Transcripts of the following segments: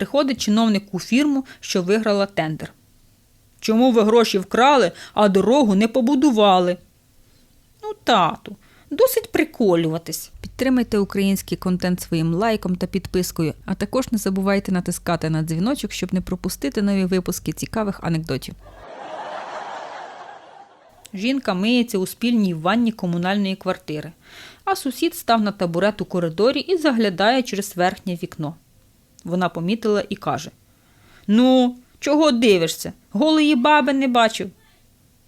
Приходить чиновник у фірму, що виграла тендер. Чому ви гроші вкрали, а дорогу не побудували? Ну, тату, досить приколюватись. Підтримайте український контент своїм лайком та підпискою, а також не забувайте натискати на дзвіночок, щоб не пропустити нові випуски цікавих анекдотів. Жінка миється у спільній ванні комунальної квартири, а сусід став на табурет у коридорі і заглядає через верхнє вікно. Вона помітила і каже: Ну, чого дивишся? Голої баби не бачив.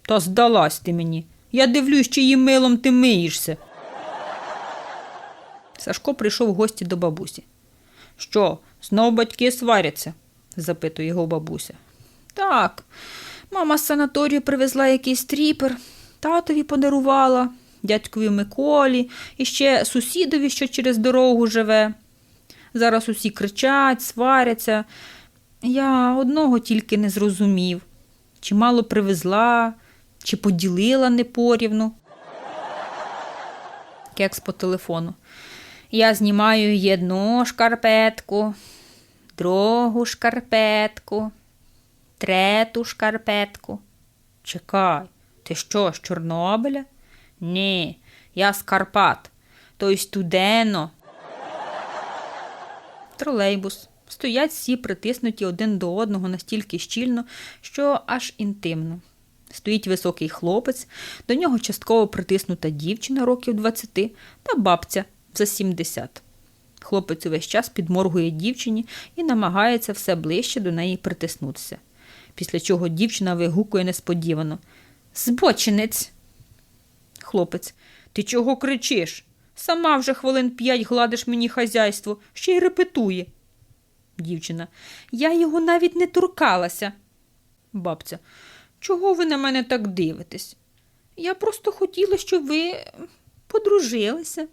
Та здалась ти мені. Я дивлюсь, чиїм милом ти миєшся. Сашко прийшов в гості до бабусі. Що, знов батьки сваряться? запитує його бабуся. Так, мама з санаторію привезла якийсь тріпер, татові подарувала, дядькові Миколі і ще сусідові, що через дорогу живе. Зараз усі кричать, сваряться. Я одного тільки не зрозумів, чи мало привезла, чи поділила непорівну. Кекс по телефону. Я знімаю одну шкарпетку, другу шкарпетку, трету шкарпетку. Чекай, ти що, з Чорнобиля? Ні, я з Карпат, то студено. Тролейбус. Стоять всі притиснуті один до одного настільки щільно, що аж інтимно. Стоїть високий хлопець, до нього частково притиснута дівчина років 20 та бабця за 70. Хлопець увесь час підморгує дівчині і намагається все ближче до неї притиснутися. Після чого дівчина вигукує несподівано Збочинець. Хлопець, ти чого кричиш? Сама вже хвилин п'ять гладиш мені хазяйство, ще й репетує. Дівчина. Я його навіть не торкалася. Бабця. Чого ви на мене так дивитесь? Я просто хотіла, щоб ви подружилися.